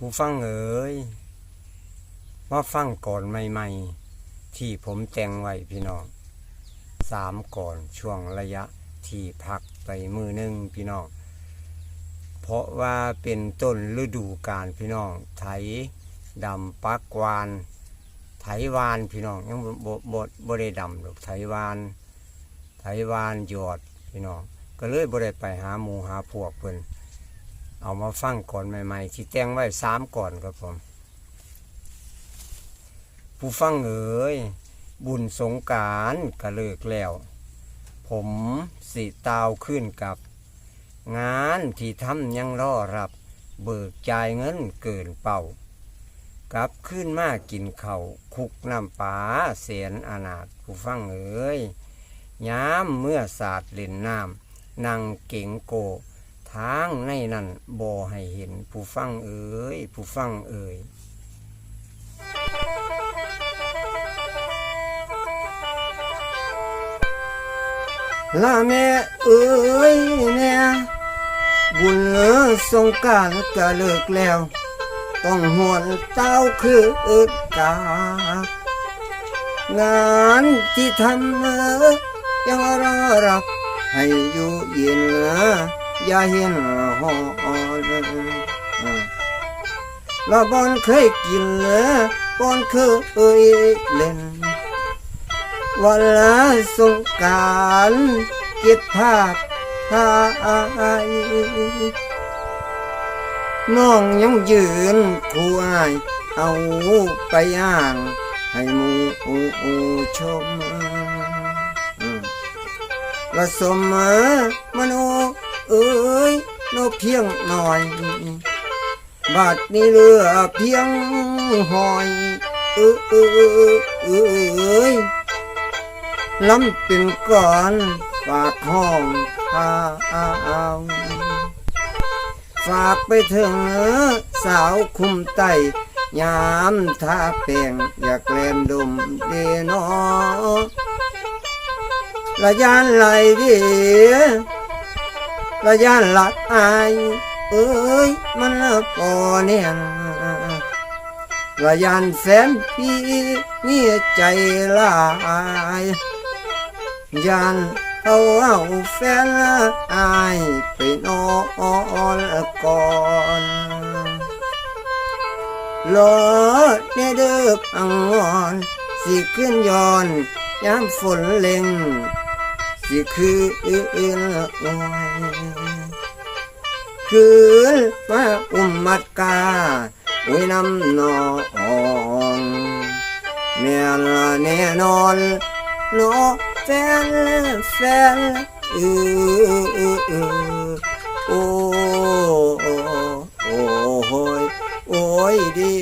ผู้ฟังเอ๋ยมาฟังก่อนใหม่ๆ ที่ผมแต่งไว้พี่น้องสามก่อนช่วงระยะที่พักไปมือหนึ่งพี่น้อง เพราะว่าเป็นต้นฤดูกาลพี่น้อง ไถดำปักวาน ไถวานพี่น้องยังบบ่บ่บ่ได้ดำหรอกไถวาน ไถวานหยอดพี่น้อง ก็เลยบ่ได้ไปหาหมูหาพวกเพิ่น เอามาฟังก่อนใหม่ๆที่แต่งไว้สามก่อนครับผม ผู้ฟังเอ๋ยบุญสงการก็เลิกแล้ว ผมสิตาวขึ้นกับ งานที่ทำยังรอรับ เบิกจ่ายเงินเกินเป่ากลับขึ้นมากินเขาวคุกน้ำปลาเสียนอนาถผู้ฟังเอ๋ยย้ามเมื่อศาสตร์เล่นน้ำนางเก่งโก ทางในนั้นบ่ให้เห็นผู้ฟังเอ๋ยผู้ฟังเอ๋ยลาแม่เอ๋ยแม่บุญเลือสงการก็เลิกแล้ว ต้องหวนเต้าคืออึดกางานที่ทำเออยังรอรับให้อยู่เย็นนะ อย่าเห็นหอเราบอนเคยกินนะบอนเคยเล่นวันละสงการเก็บภาพถ่ายน้องยังยืนคู่อายเอาไปย่าง ให้หมูชมละสมมโน เอ้ยโนเพียงหน่อย บาดนี้เหลือเพียงหอยเออเออเอ้ยล้ำเป็นก่อนฝากห้องพาเอาฝากไปถึงสาวคุมไตยามท่าแป้งอยากแกลมดมเดนอละยานไหลดี ละยานหลักอายเอ้ยมันละปอเนี่ยละยานแฟนพี่มีใจลายยานเอาเอาแฟนอายไปนอนก่อนรอเนี่ยเด้อพังงอนสิขึ้นย้อนยามฝนเล็ง สิคืออื่นลอยคืนมาอุ้มมัดกาอุ้ยน้ำนองแม่ละแน่นอนโนแฟนแฟนเออเออเออโอ้โอ้โอ้ยโอ้ยดี